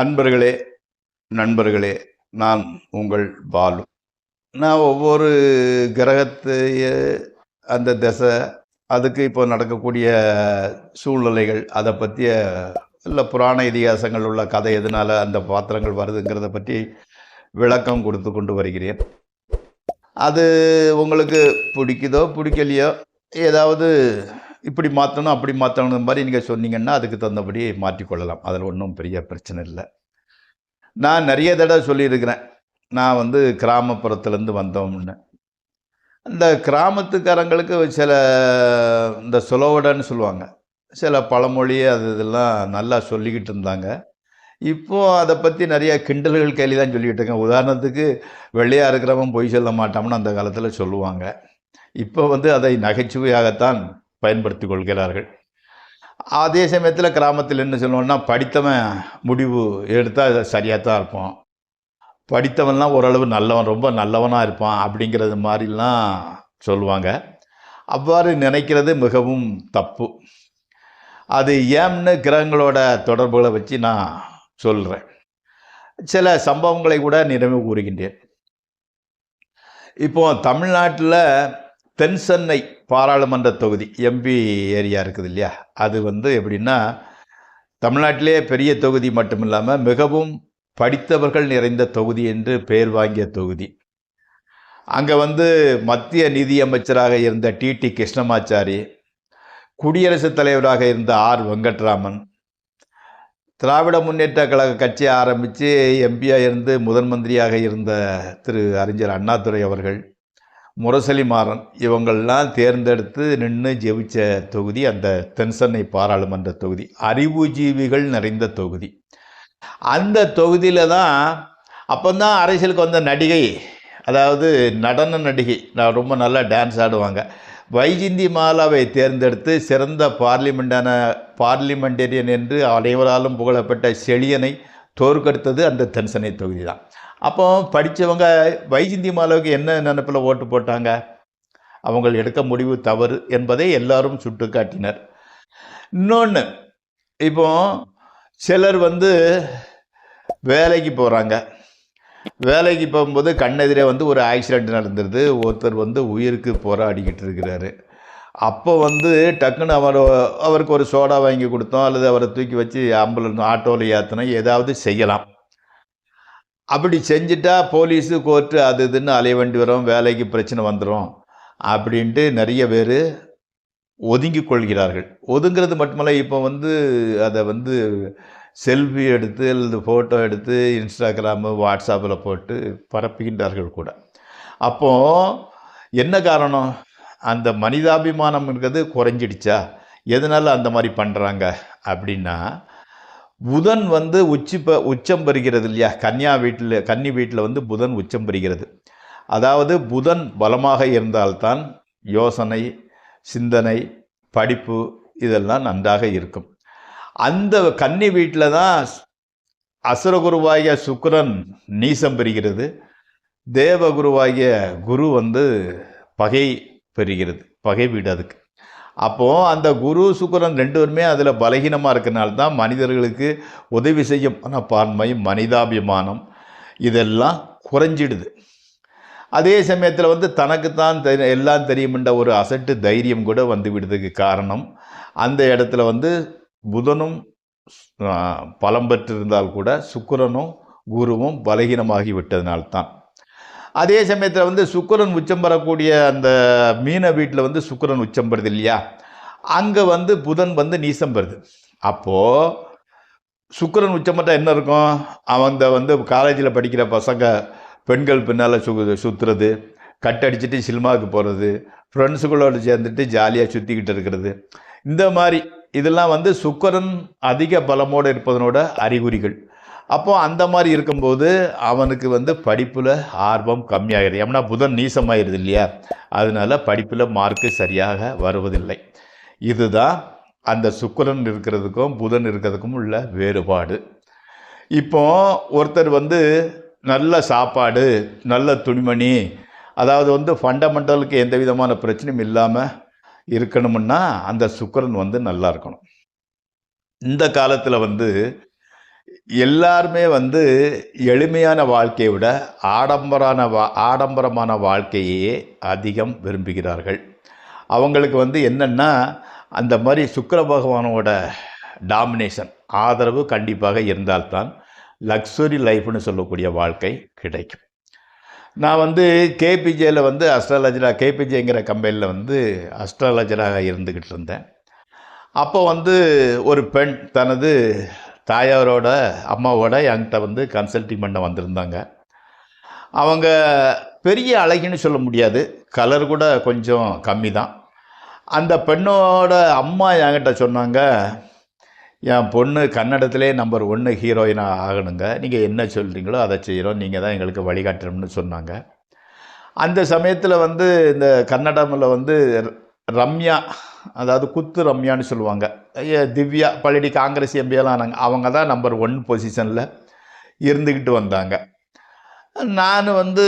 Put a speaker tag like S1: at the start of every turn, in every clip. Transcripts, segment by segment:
S1: அன்பர்களே நண்பர்களே நான் உங்கள் பாலு. நான் ஒவ்வொரு கிரகத்தைய அந்த திசை அதுக்கு இப்போ நடக்கக்கூடிய சூழ்நிலைகள் அதை பற்றிய இல்லை புராண இதிகாசங்கள் உள்ள கதை எதனால் அந்த பாத்திரங்கள் வருதுங்கிறத பற்றி விளக்கம் கொடுத்து கொண்டு வருகிறேன். அது உங்களுக்கு பிடிக்குதோ பிடிக்கலையோ ஏதாவது இப்படி மாற்றணும் அப்படி மாற்றணும் மாதிரி நீங்கள் சொன்னீங்கன்னா அதுக்கு தகுந்தபடி மாற்றிக்கொள்ளலாம். அதில் ஒன்றும் பெரிய பிரச்சனை இல்லை. நான் நிறைய தடவை சொல்லியிருக்கிறேன். நான் வந்து கிராமப்புறத்துலேருந்து வந்தோம்னு இந்த கிராமத்துக்காரங்களுக்கு சில இந்த சுலோவடன்னு சொல்லுவாங்க. சில பழமொழி அது இதெல்லாம் நல்லா சொல்லிக்கிட்டு இருந்தாங்க. இப்போது அதை பற்றி நிறைய கிண்டல்கள் கேள்வி தான் சொல்லிக்கிட்டு இருக்கேன். உதாரணத்துக்கு வெள்ளையாக இருக்கிறவன் பொய் சொல்ல மாட்டோம்னு அந்த காலத்தில் சொல்லுவாங்க. இப்போ வந்து அதை நகைச்சுவையாகத்தான் பயன்படுத்தி கொள்கிறார்கள் அதே சமயத்தில் கிராமத்தில் என்ன சொல்லுவோம்னா படித்தவன் முடிவு எடுத்தால் சரியாக தான் இருப்போம் படித்தவன்லாம் ஓரளவு நல்லவன் ரொம்ப நல்லவனாக இருப்பான் அப்படிங்கிறது மாதிரிலாம் சொல்லுவாங்க. அவ்வாறு நினைக்கிறது மிகவும் தப்பு. அது ஏம்னு கிரகங்களோட தொடர்புகளை வச்சு நான் சொல்கிறேன் சில சம்பவங்களை கூட நினைவு கூறுகின்றேன். இப்போ தமிழ்நாட்டில் தென்சென்னை பாராளுமன்ற தொகுதி எம்பி ஏரியா இருக்குது இல்லையா? அது வந்து எப்படின்னா தமிழ்நாட்டிலே பெரிய தொகுதி மட்டும் இல்லாமல் மிகவும் படித்தவர்கள் நிறைந்த தொகுதி என்று பெயர் வாங்கிய தொகுதி. அங்கே வந்து மத்திய நிதியமைச்சராக இருந்த டிடி கிருஷ்ணமாச்சாரி குடியரசுத் தலைவராக இருந்த ஆர். வெங்கட்ராமன் திராவிட முன்னேற்ற கழக கட்சியை ஆரம்பித்து எம்பியாக இருந்து முதன் மந்திரியாக இருந்த திரு அறிஞர் அண்ணாதுரை அவர்கள் முரசலிமாறன் இவங்கள்லாம் தேர்ந்தெடுத்து நின்று ஜெயிச்ச தொகுதி அந்த தென்சென்னை பாராளுமன்ற தொகுதி அறிவுஜீவிகள் நிறைந்த தொகுதி. அந்த தொகுதியில் தான் அப்போந்தான் அரசியலுக்கு வந்த நடிகை அதாவது நடன நடிகை நான் ரொம்ப நல்லா டான்ஸ் ஆடுவாங்க. வைஜிந்தி மாலாவை தேர்ந்தெடுத்து சிறந்த பார்லிமெண்டான பார்லிமெண்டேரியன் என்று அனைவராலும் புகழப்பட்ட செழியனை தோற்கெடுத்தது அந்த தென்சென்னை தொகுதி தான். அப்போ படித்தவங்க வைஜந்தி மாலாவுக்கு என்ன நினப்பில் ஓட்டு போட்டாங்க? அவங்க எடுக்க முடிவு தவறு என்பதை எல்லாரும் சுட்டு காட்டினர் இன்னொன்று இப்போ சிலர் வந்து வேலைக்கு போகிறாங்க வேலைக்கு போகும்போது கண்ணெதிரே வந்து ஒரு ஆக்சிடெண்ட் நடந்துருது. ஒருத்தர் வந்து உயிருக்கு போராடிக்கிட்டு இருக்கிறாரு. அப்போ வந்து டக்குன்னு அவர் அவருக்கு ஒரு சோடா வாங்கி கொடுத்தோம். அல்லது அவரை தூக்கி வச்சு ஆம்புலன்ஸ் ஆட்டோவில் ஏற்றினோம் ஏதாவது செய்யலாம். அப்படி செஞ்சுட்டா போலீஸு கோர்ட்டு அது இதுன்னு அலைய வேண்டி வரும் வேலைக்கு பிரச்சனை வந்துடும் அப்படின்ட்டு நிறைய பேர் ஒதுங்கி கொள்கிறார்கள். ஒதுங்கிறது மட்டுமல்ல இப்போ வந்து அதை வந்து செல்ஃபி எடுத்து அல்லது ஃபோட்டோ எடுத்து இன்ஸ்டாகிராமு வாட்ஸ்அப்பில் போட்டு பரப்புகின்றார்கள் கூட. அப்போது என்ன காரணம்? அந்த மனிதாபிமானம்ங்கிறது குறைஞ்சிடுச்சா? எதனால் அந்த மாதிரி பண்ணுறாங்க அப்படின்னா புதன் வந்து உச்சி ப உச்சம் பெறுகிறது இல்லையா? கன்னியா வீட்டில் கன்னி வீட்டில் வந்து புதன் உச்சம் பெறுகிறது. அதாவது புதன் பலமாக இருந்தால்தான் யோசனை சிந்தனை படிப்பு இதெல்லாம் நன்றாக இருக்கும். அந்த கன்னி வீட்டில் தான் அசுரகுருவாகிய சுக்கரன் நீசம் பெறுகிறது. தேவகுருவாகிய குரு வந்து பகை பெறுகிறது. பகை வீடு அதுக்கு. அப்போது அந்த குரு சுக்கரன் ரெண்டு பேருமே அதில் பலகீனமாக இருக்கனால தான் மனிதர்களுக்கு உதவி செய்யும். மனப்பான்மை மனிதாபிமானம் இதெல்லாம் குறைஞ்சிடுது. அதே சமயத்தில் வந்து தனக்குத்தான் தெரி எல்லாம் தெரியுமென்ற ஒரு அசட்டு தைரியம் கூட வந்து விடுறதுக்கு காரணம் அந்த இடத்துல வந்து புதனும் பலம் பெற்றிருந்தால் கூட சுக்கரனும் குருவும் பலகீனமாகி விட்டதினால்தான். அதே சமயத்தில் வந்து சுக்கரன் உச்சம் பெறக்கூடிய அந்த மீன வீட்டில் வந்து சுக்கரன் உச்சம் பெறுது இல்லையா? அங்கே வந்து புதன் வந்து நீசம் பெறுது அப்போது சுக்கரன் உச்சம் பெற்றா என்ன இருக்கும்? அவங்க வந்து காலேஜில் படிக்கிற பசங்க பெண்கள் பின்னால் சு சுற்றுறது கட்டடிச்சிட்டு சினிமாவுக்கு போகிறது ஃப்ரெண்ட்ஸுகளோடு சேர்ந்துட்டு ஜாலியாக சுற்றிக்கிட்டு இருக்கிறது. இந்த மாதிரி இதெல்லாம் வந்து சுக்கரன் அதிக பலமோடு இருப்பதனோட அறிகுறிகள். அப்போ அந்த மாதிரி இருக்கும்போது அவனுக்கு வந்து படிப்பில் ஆர்வம் கம்மியாகிடுது ஏன்னா புதன் நீசமாயிருது இல்லையா? அதனால படிப்பில் மார்க்கு சரியாக வருவதில்லை. இதுதான் அந்த சுக்கரன் இருக்கிறதுக்கும் புதன் இருக்கிறதுக்கும் உள்ள வேறுபாடு. இப்போ ஒருத்தர் வந்து நல்ல சாப்பாடு நல்ல துணிமணி அதாவது வந்து ஃபண்டமெண்டலுக்கு எந்த விதமான பிரச்சனையும் இல்லாமல் இருக்கணும்னா அந்த சுக்கரன் வந்து நல்லா இருக்கணும். இந்த காலத்தில் வந்து எல்லாருமே வந்து எளிமையான வாழ்க்கையை விட ஆடம்பரான வா ஆடம்பரமான வாழ்க்கையே அதிகம் விரும்புகிறார்கள். அவங்களுக்கு வந்து என்னென்னா அந்த மாதிரி சுக்கர பகவானோட டாமினேஷன் ஆதரவு கண்டிப்பாக இருந்தால்தான் லக்ஸுரி லைஃப்னு சொல்லக்கூடிய வாழ்க்கை கிடைக்கும். நான் வந்து கேபிஜேயில் வந்து அஸ்ட்ராலஜராக கேபிஜேங்கிற கம்பெனியில் வந்து அஸ்ட்ராலஜராக இருந்துக்கிட்டு இருந்தேன். அப்போ வந்து ஒரு பெண் தனது தாயாரோட அம்மாவோட என்கிட்ட வந்து கன்சல்டிங் பண்ண வந்திருந்தாங்க. அவங்க பெரிய அழகின்னு சொல்ல முடியாது. கலர் கூட கொஞ்சம் கம்மி தான் அந்த பெண்ணோட அம்மா என்கிட்ட சொன்னாங்க என் பொண்ணு கன்னடத்திலே நம்பர் ஒன்று ஹீரோயினாக ஆகணுங்க. நீங்கள் என்ன சொல்கிறீங்களோ அதை செய்கிறோம் நீங்கள் தான் எங்களுக்கு வழிகாட்டணும்னு சொன்னாங்க. அந்த சமயத்தில் வந்து இந்த கன்னடமில் வந்து ரம்யா அதாவது குத்து ரம்யான்னு சொல்லுவாங்க. திவ்யா பழனி காங்கிரஸ் எம்பியெல்லாம் ஆனாங்க அவங்க தான் நம்பர் ஒன் பொசிஷனில் இருந்துக்கிட்டு வந்தாங்க. நான் வந்து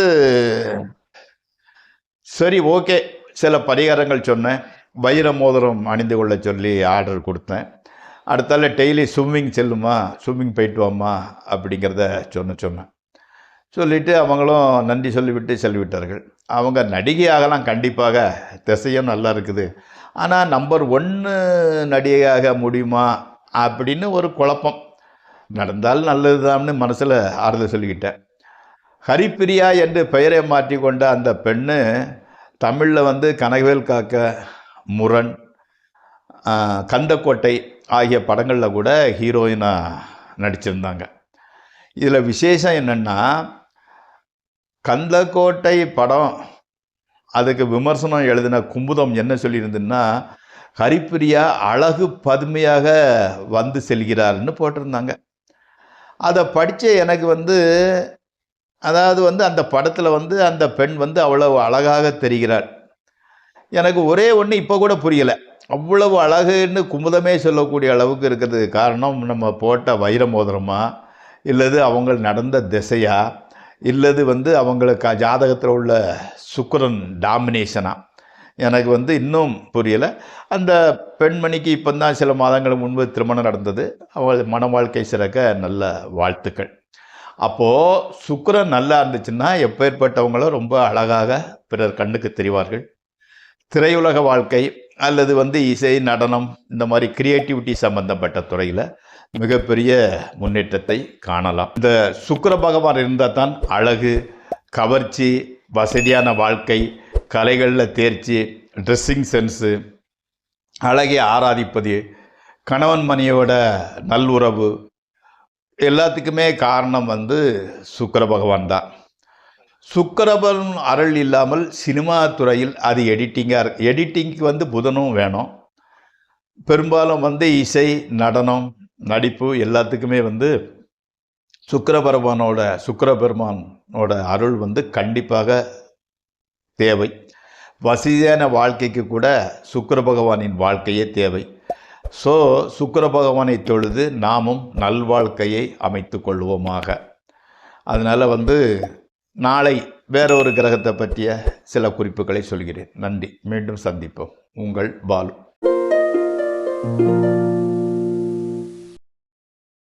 S1: சரி ஓகே சில பரிகாரங்கள் சொன்னேன். வைர மோதிரம் அணிந்து கொள்ள சொல்லி ஆர்டர் கொடுத்தேன். அடுத்தால டெய்லி ஸ்விம்மிங் செல்லுமா? ஸ்விம்மிங் போயிட்டு வாமா? அப்படிங்கிறத சொன்ன சொன்னேன். சொல்லிவிட்டு அவங்களும் நன்றி சொல்லிவிட்டு செல்விட்டார்கள். அவங்க நடிகையாகலாம் கண்டிப்பாக திசையும் நல்லா இருக்குது. ஆனால் நம்பர் ஒன்று நடிகையாக முடியுமா அப்படின்னு ஒரு குழப்பம். நடந்தால் நல்லதுதான்னு மனசில் ஆறுதல் சொல்லிக்கிட்டேன். ஹரிப்பிரியா என்று பெயரை மாற்றிக்கொண்ட அந்த பெண்ணு தமிழில் வந்து கனகவேல் காக்க முரண் கந்தக்கோட்டை ஆகிய படங்களில் கூட ஹீரோயினாக நடிச்சிருந்தாங்க. இதில் விசேஷம் என்னென்னா கந்தக்கோட்டை படம். அதுக்கு விமர்சனம் எழுதின கும்புதம் என்ன சொல்லியிருந்துன்னா ஹரிப்பிரியா அழகு பதுமையாக வந்து செல்கிறார்னு போட்டிருந்தாங்க. அதை படித்த எனக்கு வந்து அதாவது வந்து அந்த படத்தில் வந்து அந்த பெண் வந்து அவ்வளவு அழகாக தெரிகிறார் எனக்கு ஒரே ஒன்று இப்போ கூட புரியலை. அவ்வளவு அழகுன்னு குமுதமே சொல்லக்கூடிய அளவுக்கு இருக்கிறது காரணம் நம்ம போட்ட வைர மோதிரமா இல்லது அவங்க நடந்த திசையாக இல்லது வந்து அவங்களுக்கு ஜாதகத்தில் உள்ள சுக்கிரன் டாமினேஷனாக எனக்கு வந்து இன்னும் புரியலை. அந்த பெண்மணிக்கு இப்போ தான் சில மாதங்கள் முன்பு திருமணம் நடந்தது. அவள் மன வாழ்க்கை சிறக்க நல்ல வாழ்த்துக்கள். அப்போது சுக்கரன் நல்லா இருந்துச்சுன்னா எப்பேற்பட்டவங்களும் ரொம்ப அழகாக பிறர் கண்ணுக்கு தெரிவார்கள். திரையுலக வாழ்க்கை அல்லது வந்து இசை நடனம் இந்த மாதிரி கிரியேட்டிவிட்டி சம்பந்தப்பட்ட துறையில் மிகப்பெரிய முன்னேற்றத்தை காணலாம். இந்த சுக்கர பகவான் இருந்தால் தான் அழகு கவர்ச்சி வசதியான வாழ்க்கை கலைகளில் தேர்ச்சி ட்ரெஸ்ஸிங் சென்ஸு அழகை ஆராதிப்பது கணவன் மனையோட நல்லுறவு எல்லாத்துக்குமே காரணம் வந்து சுக்கர பகவான் தான். சுக்கிரபன் அருள் இல்லாமல் சினிமா துறையில் அது எடிட்டிங்காக இருக்கு. எடிட்டிங்க்கு வந்து புதனும் வேணும். பெரும்பாலும் வந்து இசை நடனம் நடிப்பு எல்லாத்துக்குமே வந்து சுக்கிரபெருமானோட சுக்கரபெருமானோட அருள் வந்து கண்டிப்பாக தேவை. வசதியான வாழ்க்கைக்கு கூட சுக்கர பகவானின் வாழ்க்கையே தேவை. ஸோ சுக்கர பகவானை தொழுது நாமும் நல்வாழ்க்கையை அமைத்து கொள்வோமாக. அதனால் வந்து நாளை வேறொரு கிரகத்தை பற்றிய சில குறிப்புகளை சொல்கிறேன். நன்றி. மீண்டும் சந்திப்போம். உங்கள் பாலு.